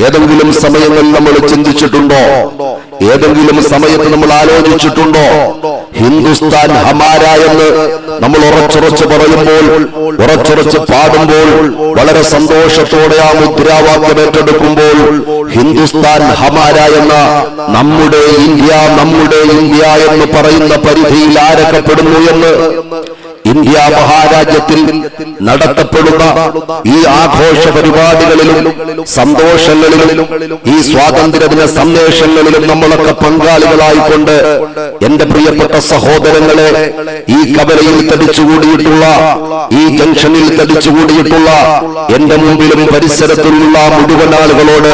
ഏതെങ്കിലും സമയങ്ങളിൽ നമ്മൾ ചിന്തിച്ചിട്ടുണ്ടോ? ഏതെങ്കിലും സമയത്ത് നമ്മൾ ആലോചിച്ചിട്ടുണ്ടോ? ഹിന്ദുസ്ഥാൻ ഹമാര എന്ന് നമ്മൾ ഉറച്ചുറച്ച് പറയുമ്പോൾ ഉറച്ചുറച്ച് പാടുമ്പോൾ വളരെ സന്തോഷത്തോടെ ആ മുദ്രാവാക്യം ഏറ്റെടുക്കുമ്പോൾ ഹിന്ദുസ്ഥാൻ ഹമാര എന്ന നമ്മുടെ ഇന്ത്യ നമ്മുടെ ഇന്ത്യ എന്ന് പറയുന്ന പരിധിയിൽ ആരൊക്കെ പെടുന്നു എന്ന് ഇന്ത്യ മഹാരാജ്യത്തിൽ നടത്തപ്പെടുന്ന ഈ ആഘോഷ പരിപാടികളിലും സന്തോഷങ്ങളിലും ഈ സ്വാതന്ത്ര്യ ദിന സന്ദേശങ്ങളിലും നമ്മളൊക്കെ പങ്കാളികളായിക്കൊണ്ട് എന്റെ പ്രിയപ്പെട്ട സഹോദരങ്ങളെ ഈ കവലയിൽ തടിച്ചുകൂടിയിട്ടുള്ള ഈ ജംഗ്ഷനിൽ തടിച്ചുകൂടിയിട്ടുള്ള എന്റെ മുമ്പിലും പരിസരത്തിലുള്ള മുഴുവൻ ആളുകളോട്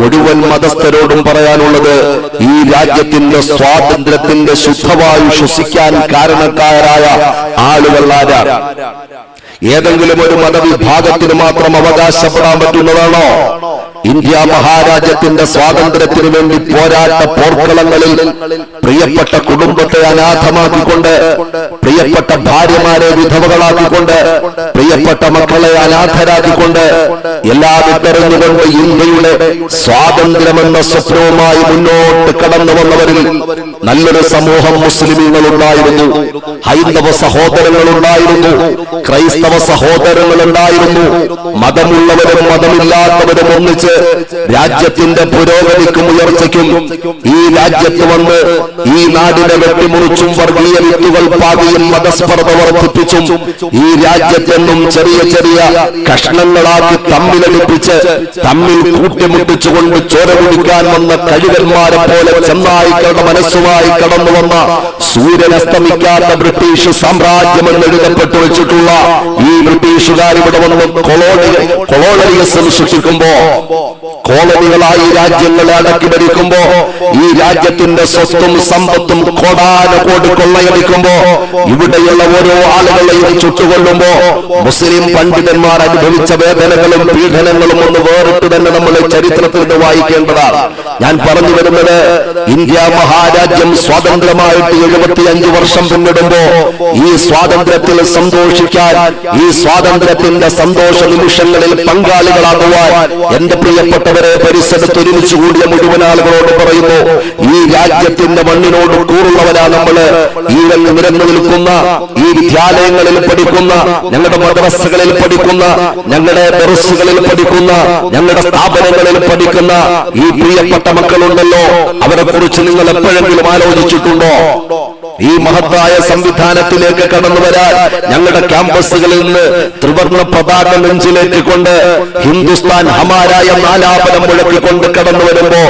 മുഴുവൻ മതസ്ഥരോടും പറയാനുള്ളത് ഈ രാജ്യത്തിന്റെ സ്വാതന്ത്ര്യത്തിന്റെ ശുദ്ധവായു ശ്വസിക്കാൻ കാരണക്കാരായ ആളുകൾ ആരാണ്? ഏതെങ്കിലും ഒരു മതവിഭാഗത്തിന് മാത്രം അവകാശപ്പെടാൻ പറ്റുന്നതാണോ? ഇന്ത്യ മഹാരാജ്യത്തിന്റെ സ്വാതന്ത്ര്യത്തിന് വേണ്ടി പോരാട്ട പോർക്കളങ്ങളിൽ പ്രിയപ്പെട്ട കുടുംബത്തെ അനാഥമാക്കിക്കൊണ്ട് പ്രിയപ്പെട്ട ഭാര്യമാരെ വിധവകളാക്കിക്കൊണ്ട് പ്രിയപ്പെട്ട മക്കളെ അനാഥരാക്കിക്കൊണ്ട് എല്ലാം ഇട്ടെറിഞ്ഞുകൊണ്ട് ഇന്ത്യയുടെ സ്വാതന്ത്ര്യമെന്ന സ്വപ്നവുമായി മുന്നോട്ട് കടന്നു വന്നവരിൽ നല്ലൊരു സമൂഹം മുസ്ലിമീങ്ങൾ ഉണ്ടായിരുന്നു ഹൈന്ദവ സഹോദരങ്ങൾ ഉണ്ടായിരുന്നു ക്രൈസ്തവ സഹോദരങ്ങൾ ഉണ്ടായിരുന്നു മതമുള്ളവരും മതമില്ലാത്തവരും ഒന്നിച്ച് രാജ്യത്തിന്റെ പുരോഗതിക്കും ഉയർച്ചയ്ക്കും ഈ രാജ്യത്ത് വന്ന് ഈ നാടിനെ വെട്ടിമുറിച്ചും വർഗീയ വിത്തുകൾ പാകിയും മതസ്പർദ്ധ വർദ്ധിപ്പിച്ചും ഈ രാജ്യത്തെന്നും ചെറിയ ചെറിയ കഷ്ണങ്ങളാക്കി തമ്മിലടിപ്പിച്ച് തമ്മിൽ കൂട്ടിമുട്ടിച്ചുകൊണ്ട് ചോര കുടിക്കാൻ വന്ന കഴുകന്മാരെ പോലെ ചെന്നായിക്കളുടെ മനസ്സുമായി കടന്നു വന്ന സൂര്യൻ അസ്തമിക്കാത്ത ബ്രിട്ടീഷ് സാമ്രാജ്യം എന്ന് എഴുതപ്പെട്ടു വെച്ചിട്ടുള്ള ഈ ബ്രിട്ടീഷുകാർ ഇവിടെ വന്ന് കൊളോണിയ കൊളോണിയസം സൃഷ്ടിക്കുമ്പോ കോളനികളായി രാജ്യങ്ങളെ അടക്കി ഭരിക്കുമ്പോ ഈ രാജ്യത്തിന്റെ സ്വത്തും സമ്പത്തും കോടാന കോടി കൊള്ളയടിക്കുമ്പോ ഇവിടെയുള്ള ഓരോ ആളുകളെയും ചുട്ടുകൊള്ളുമ്പോ മുസ്ലിം പണ്ഡിതന്മാർ അനുഭവിച്ച വേദനകളും പീഡനങ്ങളും ഒന്ന് വേറിട്ട് തന്നെ നമ്മൾ ചരിത്രത്തിൽ നിന്ന് വായിക്കേണ്ടതാണ്. ഞാൻ പറഞ്ഞു വരുന്നത് ഇന്ത്യ മഹാരാജ്യം സ്വാതന്ത്ര്യമായിട്ട് എഴുപത്തിയഞ്ച് വർഷം പിന്നിടുമ്പോ ഈ സ്വാതന്ത്ര്യത്തിൽ സന്തോഷിക്കാൻ ഈ സ്വാതന്ത്ര്യത്തിന്റെ സന്തോഷ നിമിഷങ്ങളിൽ പങ്കാളികളാകുവാൻ എന്റെ പ്രിയപ്പെട്ടവരെ പരിസരത്ത് ഒരുമിച്ച് കൂടിയ മുഴുവൻ ആളുകളോട് പറയുന്നു ഈ രാജ്യത്തിന്റെ മണ്ണിനോട് കൂറുള്ളവരാ നമ്മൾ. ഈ നിരന്നു നിൽക്കുന്ന ഈ വിദ്യാലയങ്ങളിൽ പഠിക്കുന്ന ഞങ്ങളുടെ മദ്രസകളിൽ പഠിക്കുന്ന ഞങ്ങളുടെ ദർസുകളിൽ പഠിക്കുന്ന ഞങ്ങളുടെ സ്ഥാപനങ്ങളിൽ പഠിക്കുന്ന ഈ പ്രിയപ്പെട്ട മക്കളുണ്ടല്ലോ. അവരെ കുറിച്ച് നിങ്ങൾ എപ്പോഴെങ്കിലും ആലോചിച്ചിട്ടുണ്ടോ? ഈ മഹത്തായ സംവിധാനത്തിലേക്ക് കടന്നു വരാൻ ഞങ്ങളുടെ ക്യാമ്പസുകളിൽ നിന്ന് ത്രിവർണ പതാക നെഞ്ചിലേക്ക് കൊണ്ട് ഹിന്ദുസ്ഥാൻ ഹമാരായ നാലാപനം മുഴക്കിക്കൊണ്ട് കടന്നു വരുമ്പോ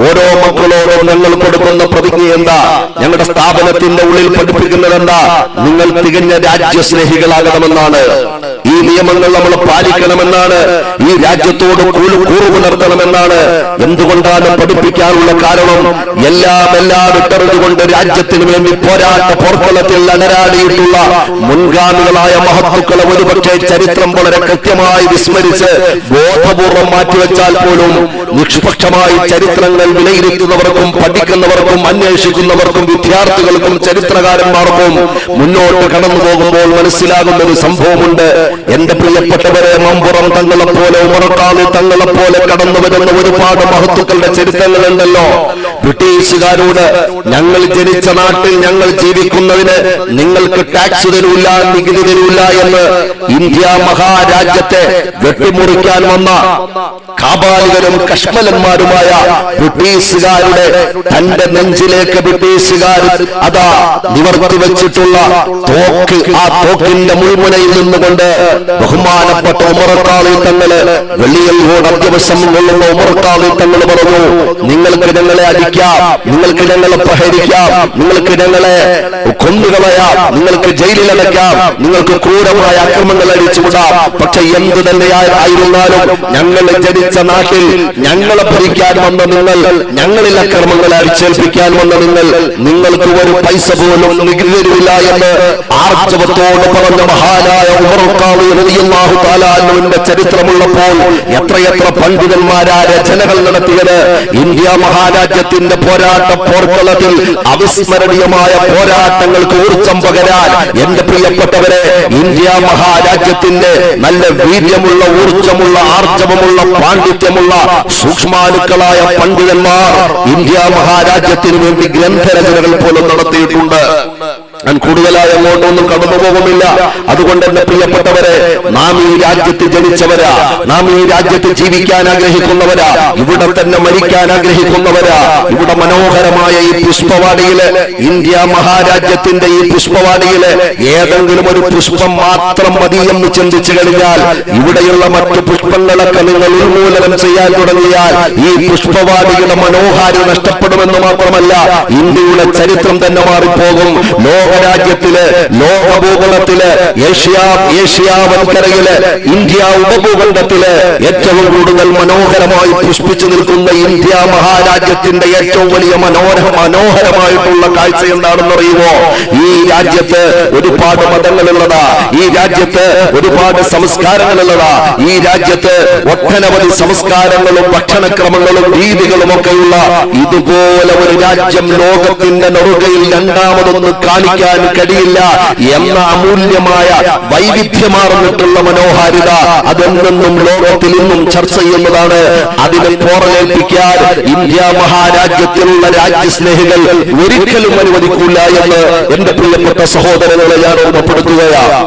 ഓരോ മക്കളോടും ഞങ്ങൾ കൊടുക്കുന്ന പ്രതിജ്ഞ എന്താ? ഞങ്ങളുടെ സ്ഥാപനത്തിന്റെ ഉള്ളിൽ പഠിപ്പിക്കുന്നത് എന്താ? നിങ്ങൾ തികഞ്ഞ രാജ്യസ്നേഹികളാകണമെന്നാണ്. ഈ നിയമങ്ങൾ നമ്മൾ പാലിക്കണമെന്നാണ് ഈ രാജ്യത്തോട് കൂറ് പുലർത്തണമെന്നാണ് എന്തുകൊണ്ടാണ് പഠിപ്പിക്കാനുള്ള കാരണം? എല്ലാം എല്ലാം ഇട്ടറിഞ്ഞുകൊണ്ട് രാജ്യത്തിന് വേണ്ടി പോരാട്ട പോർക്കളത്തിൽ അനരാടിയിട്ടുള്ള മുൻഗാമികളായ മഹത്തുക്കളെ ഒരുപക്ഷെ ചരിത്രം വളരെ കൃത്യമായി വിസ്മരിച്ച് ബോധപൂർവം മാറ്റിവെച്ചാൽ പോലും നിഷ്പക്ഷമായി ചരിത്രങ്ങൾ വിലയിരുത്തുന്നവർക്കും പഠിക്കുന്നവർക്കും അന്വേഷിക്കുന്നവർക്കും വിദ്യാർത്ഥികൾക്കും ചരിത്രകാരന്മാർക്കും മുന്നോട്ട് കടന്നു പോകുമ്പോൾ മനസ്സിലാകുന്ന ഒരു സംഭവമുണ്ട്. എന്റെ പ്രിയപ്പെട്ടവരെ മമ്പുറം തങ്ങളെ പോലെ ഉമറക്കാളി തങ്ങളെ പോലെ കടന്നു വരുന്ന ഒരുപാട് മഹത്തുക്കളുടെ ചരിത്രങ്ങളുണ്ടല്ലോ. ബ്രിട്ടീഷുകാരോട് ഞങ്ങൾ ജനിച്ച നാട്ടിൽ ഞങ്ങൾ ജീവിക്കുന്നതിന് നിങ്ങൾക്ക് ടാക്സ് തരൂല്ല നികുതി തരൂല്ല എന്ന് ഇന്ത്യ മഹാരാജ്യത്തെ വെട്ടിമുറിക്കാൻ വന്ന കാപാലികരും കഷ്മലന്മാരുമായ ബ്രിട്ടീഷുകാരുടെ തന്റെ നെഞ്ചിലേക്ക് ബ്രിട്ടീഷുകാർ അതാ നിവർത്തി വെച്ചിട്ടുള്ള തോക്ക് ആ തോക്കിന്റെ മുൾമുനയിൽ നിന്നുകൊണ്ട് ബഹുമാനപ്പെട്ട ഉമറക്കാളി തങ്ങൾ വെള്ളിയൽവോട് അത്യാവശ്യം കൊള്ളുന്ന ഉമറക്കാളി തങ്ങൾ പറഞ്ഞു നിങ്ങൾക്ക് ഞങ്ങളെ അടിക്കാം നിങ്ങൾക്ക് ഞങ്ങളെ പ്രഹരിക്കാം നിങ്ങൾക്ക് ഞങ്ങളെ കൊന്നുകളയാം നിങ്ങൾക്ക് ജയിലിൽ അടയ്ക്കാം നിങ്ങൾക്ക് ക്രൂരമായ അക്രമങ്ങൾ അടിച്ചുവിടാം പക്ഷെ എന്ത് തന്നെയായിരുന്നാലും ഞങ്ങൾ ജനിച്ച നാട്ടിൽ ഞങ്ങളെ ഭരിക്കാൻ വന്ന നിങ്ങൾ ഞങ്ങളിൽ അക്രമങ്ങൾ അടിച്ചേൽപ്പിക്കാൻ വന്ന നിങ്ങൾ നിങ്ങൾക്ക് ഒരു പൈസ പോലും നികുതി തരില്ല എന്ന് ആർജവത്തോട് പറഞ്ഞ മഹാനായ ഉമർക്കാവുവിന്റെ ചരിത്രമുള്ളപ്പോൾ എത്രയെത്ര പണ്ഡിതന്മാരാ രചനകൾ നടത്തിയത്. ഇന്ത്യ മഹാരാജ്യത്തിന്റെ പോരാട്ട പോർക്കളത്തിൽ അവിസ്മരണീയമായ പോരാട്ടങ്ങൾക്ക് ഊർജം പകരാൻ എന്റെ പ്രിയപ്പെട്ടവരെ ഇന്ത്യ മഹാരാജ്യത്തിന്റെ നല്ല വീര്യമുള്ള ഊർജമുള്ള ആർജവമുള്ള പാണ്ഡിത്യമുള്ള സൂക്ഷ്മാലുക്കളായ പണ്ഡിതന്മാർ ഇന്ത്യ മഹാരാജ്യത്തിന് വേണ്ടി ഗ്രന്ഥരചനകൾ പോലും നടത്തിയിട്ടുണ്ട്. ഞാൻ കൂടുതലായി അങ്ങോട്ടൊന്നും കടന്നു പോകുമില്ല അതുകൊണ്ട് എന്റെ പ്രിയപ്പെട്ടവരെ നാം ഈ രാജ്യത്ത് ജനിച്ചവരാ. നാം ഈ രാജ്യത്ത് ജീവിക്കാൻ ആഗ്രഹിക്കുന്നവരാ. ഇവിടെ തന്നെ മരിക്കാൻ ആഗ്രഹിക്കുന്നവരാ. ഇവിടെ മനോഹരമായ ഈ പുഷ്പവാടിയിൽ ഇന്ത്യ മഹാരാജ്യത്തിന്റെ ഈ പുഷ്പവാടിയിൽ ഏതെങ്കിലും ഒരു പുഷ്പം മാത്രം മതി എന്ന് ചിന്തിച്ചു കഴിഞ്ഞാൽ ഇവിടെയുള്ള മറ്റു പുഷ്പങ്ങളൊക്കെ നിങ്ങൾ ഉന്മൂലനം ചെയ്യാൻ തുടങ്ങിയാൽ ഈ പുഷ്പവാടിയുടെ മനോഹാരി നഷ്ടപ്പെടുമെന്ന് മാത്രമല്ല ഇന്ത്യയുടെ ചരിത്രം തന്നെ മാറിപ്പോകും. ലോകരാജ്യത്തിൽ ലോകഭൂഖണ്ഡത്തിൽ ഏഷ്യ ഏഷ്യ ഏഷ്യാവൻകരയിൽ ഇന്ത്യ ഉപഭൂഖണ്ഡത്തിൽ ഏറ്റവും കൂടുതൽ മനോഹരമായി പുഷ്പിച്ചു നിൽക്കുന്ന ഇന്ത്യ മഹാരാജ്യത്തിന്റെ ഏറ്റവും വലിയ മനോഹര മനോഹരമായിട്ടുള്ള കാഴ്ച എന്താണെന്ന് അറിയുമോ ഈ രാജ്യത്ത് ഒരുപാട് മതങ്ങളുള്ളതാ. ഈ രാജ്യത്ത് ഒരുപാട് സംസ്കാരങ്ങളുള്ളതാ. ഈ രാജ്യത്ത് ഒട്ടനവധി സംസ്കാരങ്ങളും ഭക്ഷണക്രമങ്ങളും രീതികളും ഒക്കെയുള്ള ഇതുപോലെ ഒരു രാജ്യം ലോകത്തിന്റെ നെറുകയിൽ രണ്ടാമതൊന്ന് കാണിക്കാൻ കഴിയില്ല എന്ന അമൂല്യമായ വൈവിധ്യമാർന്നിട്ടുള്ള മനോഹാരിത അതെന്നും ലോകത്തിൽ നിന്നും ചർച്ച ചെയ്യുന്നതാണ്. അതിനെ പോറലേൽപ്പിക്കാൻ ഇന്ത്യ മഹാരാജ്യത്തിലുള്ള രാജ്യസ്നേഹികൾ ഒരിക്കലും അനുവദിക്കൂല എന്ന് എന്റെ പ്രിയപ്പെട്ട സഹോദരങ്ങളെ ഞാൻ ഓർമ്മപ്പെടുത്തുകയാണ്.